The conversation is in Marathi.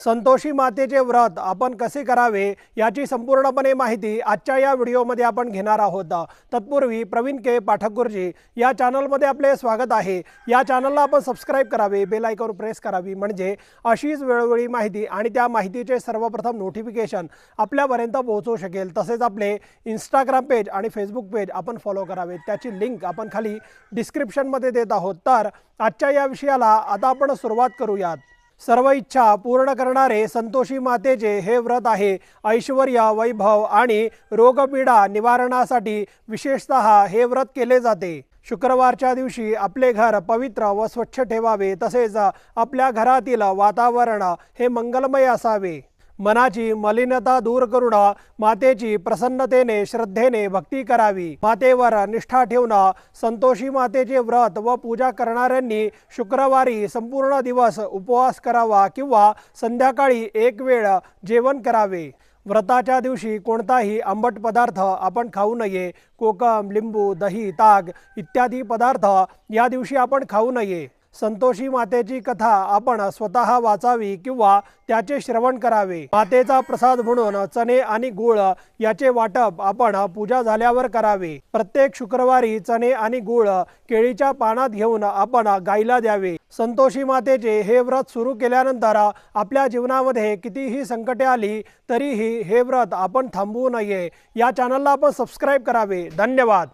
संतोषी मातेचे व्रत आपण कसे करावे याची संपूर्णपणे माहिती आजच्या या व्हिडिओमध्ये आपण घेणार आहोत. तत्पूर्वी प्रवीण के. पाठकगुरुजी या चॅनलमध्ये आपले स्वागत आहे. या चॅनलला आपण सबस्क्राईब करावे बेल आयकॉन प्रेस करावी म्हणजे अशीच वेळोवेळी माहिती आणि त्या माहितीचे सर्वप्रथम नोटिफिकेशन आपल्यापर्यंत पोहोचू शकेल. तसेच आपले इंस्टाग्राम पेज आणि फेसबुक पेज आपण फॉलो करावे. त्याची लिंक आपण खाली डिस्क्रिप्शनमध्ये देत आहोत. तर आजच्या या विषयाला आता आपण सुरुवात करूयात. सर्व इच्छा पूर्ण करणारे संतोषी मातेचे हे व्रत आहे. ऐश्वर वैभव आणि रोगपीडा निवारणासाठी विशेषतः हे व्रत केले जाते. शुक्रवारच्या दिवशी आपले घर पवित्र व स्वच्छ ठेवावे तसेच आपल्या घरातील वातावरण हे मंगलमय असावे. मनाची मलिनता दूर करून मातेची प्रसन्नतेने श्रद्धेने भक्ती करावी. मातेवर निष्ठा ठेवणं संतोषी मातेचे व्रत व पूजा करणाऱ्यांनी शुक्रवारी संपूर्ण दिवस उपवास करावा किंवा संध्याकाळी एक वेळ जेवण करावे. व्रताच्या दिवशी कोणताही आंबट पदार्थ आपण खाऊ नये. कोकम लिंबू दही ताग इत्यादी पदार्थ या दिवशी आपण खाऊ नये. संतोषी मातेची कथा आपण स्वतः वाचावी किंवा त्याचे श्रवण करावे. मातेचा प्रसाद म्हणून चणे आणि गुळ याचे वाटप आपण पूजा झाल्यावर करावे. प्रत्येक शुक्रवारी चणे आणि गुळ केळीच्या पानात घेऊन आपण गायला द्यावे. संतोषी मातेचे हे व्रत सुरू केल्यानंतर आपल्या जीवनामध्ये कितीही संकटे आली तरीही हे व्रत आपण थांबवू नये. या चॅनलला आपण सबस्क्राईब करावे. धन्यवाद.